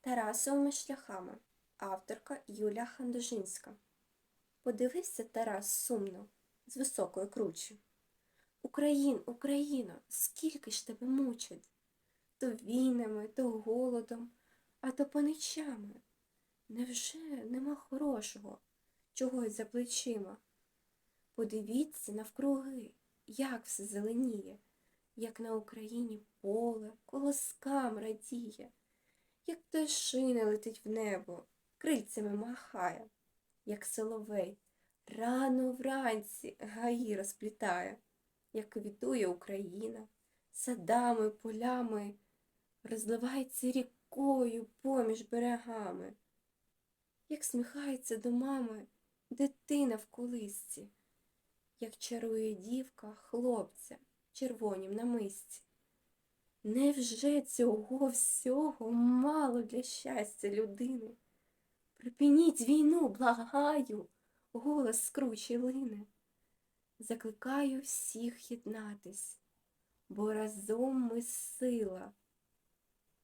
Тарасовими шляхами авторка Юля Хандужинська. Подивився Тарас сумно, з високою кручі. Україн, Україно, скільки ж тебе мучить. То війнами, то голодом, а то поничами. Невже нема хорошого, Чого й за плечима? Подивіться навкруги, як все зеленіє, як на Україні поле колоскам радіє, як пташина летить в небо, крильцями махає, як соловей рано вранці гаї розплітає, як квітує Україна, садами, полями, розливається рікою поміж берегами, як сміхається до мами дитина в колисці, як чарує дівка хлопця червонім намисті. Невже цього всього мало для щастя людини? Припиніть війну, благаю, голос скручий лине. Закликаю всіх єднатись, бо разом ми сила,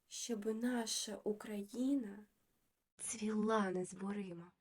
щоб наша Україна цвіла незборима.